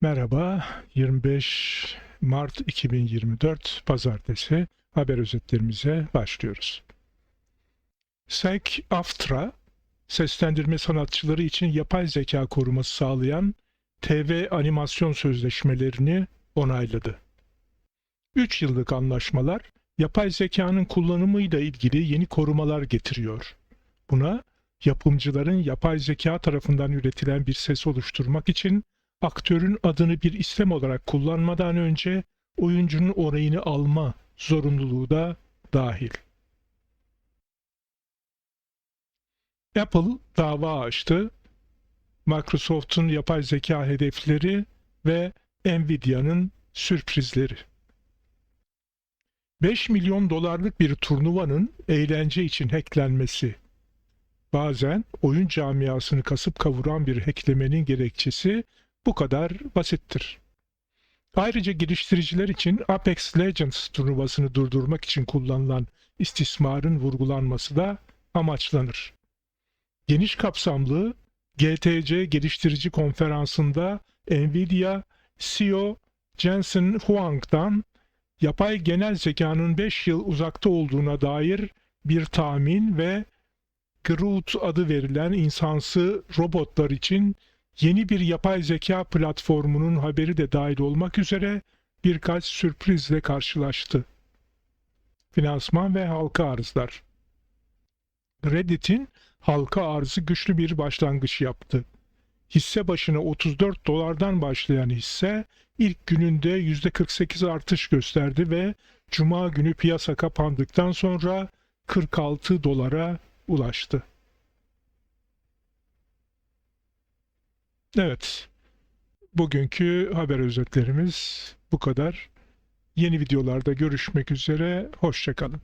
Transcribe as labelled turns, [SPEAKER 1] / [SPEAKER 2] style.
[SPEAKER 1] Merhaba, 25 Mart 2024 Pazartesi haber özetlerimize başlıyoruz. SEC-AFTRA, seslendirme sanatçıları için yapay zeka koruması sağlayan TV animasyon sözleşmelerini onayladı. 3 yıllık anlaşmalar, yapay zekanın kullanımıyla ilgili yeni korumalar getiriyor. Buna, yapımcıların yapay zeka tarafından üretilen bir ses oluşturmak için aktörün adını bir istem olarak kullanmadan önce oyuncunun orayını alma zorunluluğu da dahil. Apple dava açtı. Microsoft'un yapay zeka hedefleri ve Nvidia'nın sürprizleri. 5 milyon dolarlık bir turnuvanın eğlence için hacklenmesi. Bazen oyun camiasını kasıp kavuran bir hacklemenin gerekçesi bu kadar basittir. Ayrıca geliştiriciler için Apex Legends turnuvasını durdurmak için kullanılan istismarın vurgulanması da amaçlanır. Geniş kapsamlı GTC geliştirici konferansında Nvidia CEO Jensen Huang'dan yapay genel zekanın 5 yıl uzakta olduğuna dair bir tahmin ve Groot adı verilen insansı robotlar için yeni bir yapay zeka platformunun haberi de dahil olmak üzere birkaç sürprizle karşılaştı. Finansman ve halka arzlar. Reddit'in halka arzı güçlü bir başlangıç yaptı. Hisse başına 34 dolardan başlayan hisse ilk gününde %48 artış gösterdi ve cuma günü piyasa kapandıktan sonra 46 dolara ulaştı. Evet. Bugünkü haber özetlerimiz bu kadar. Yeni videolarda görüşmek üzere. Hoşçakalın.